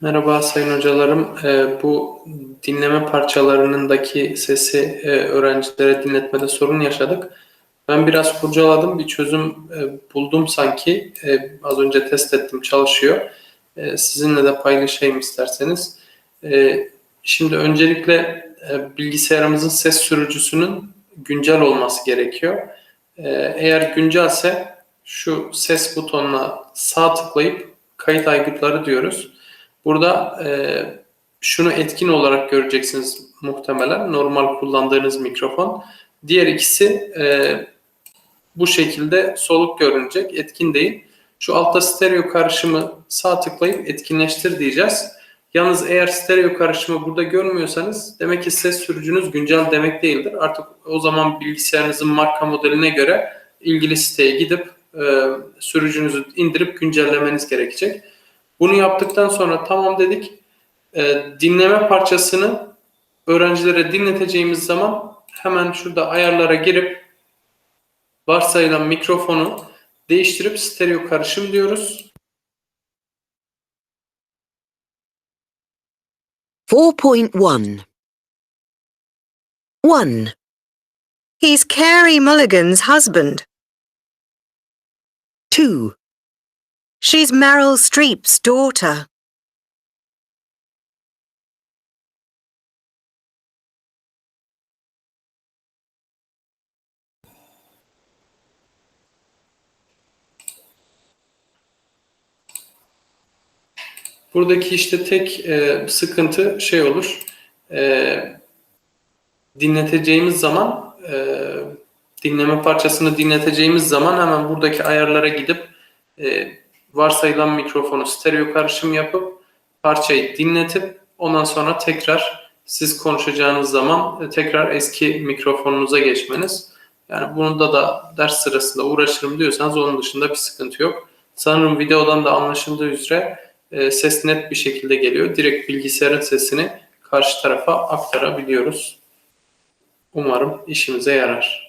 Merhaba sayın hocalarım. Ee, bu dinleme parçalarındaki sesi e, öğrencilere dinletmede sorun yaşadık. Ben biraz kurcaladım, bir çözüm e, buldum sanki. E, az önce test ettim, çalışıyor. Sizinle de paylaşayım isterseniz. Şimdi öncelikle bilgisayarımızın ses sürücüsünün güncel olması gerekiyor. Eğer güncelse şu ses butonuna sağ tıklayıp kayıt aygıtları diyoruz. Burada e, şunu etkin olarak göreceksiniz muhtemelen normal kullandığınız mikrofon. Diğer ikisi e, bu şekilde soluk görünecek, etkin değil. Şu altta stereo karışımı sağ tıklayıp etkinleştir diyeceğiz. Yalnız eğer stereo karışımı burada görmüyorsanız demek ki ses sürücünüz güncel demek değildir. Artık o zaman bilgisayarınızın marka modeline göre ilgili siteye gidip e, sürücünüzü indirip güncellemeniz gerekecek. Bunu yaptıktan sonra tamam dedik. E, dinleme parçasını öğrencilere dinleteceğimiz zaman hemen şurada ayarlara girip varsayılan mikrofonu değiştirip stereo karışım diyoruz. 4.1 1. He's Carrie Mulligan's husband. 2. She's Meryl Streep's daughter. Buradaki işte tek e, sıkıntı şey olur. E, dinleteceğimiz zaman e, dinleme parçasını dinleteceğimiz zaman hemen buradaki ayarlara gidip e, varsayılan mikrofonu stereo karışım yapıp parçayı dinletip ondan sonra tekrar siz konuşacağınız zaman e, tekrar eski mikrofonunuza geçmeniz. Yani bunu da da ders sırasında uğraşırım diyorsanız onun dışında bir sıkıntı yok. Sanırım videodan da anlaşıldığı üzere e, ses net bir şekilde geliyor. Direkt bilgisayarın sesini karşı tarafa aktarabiliyoruz. Umarım işimize yarar.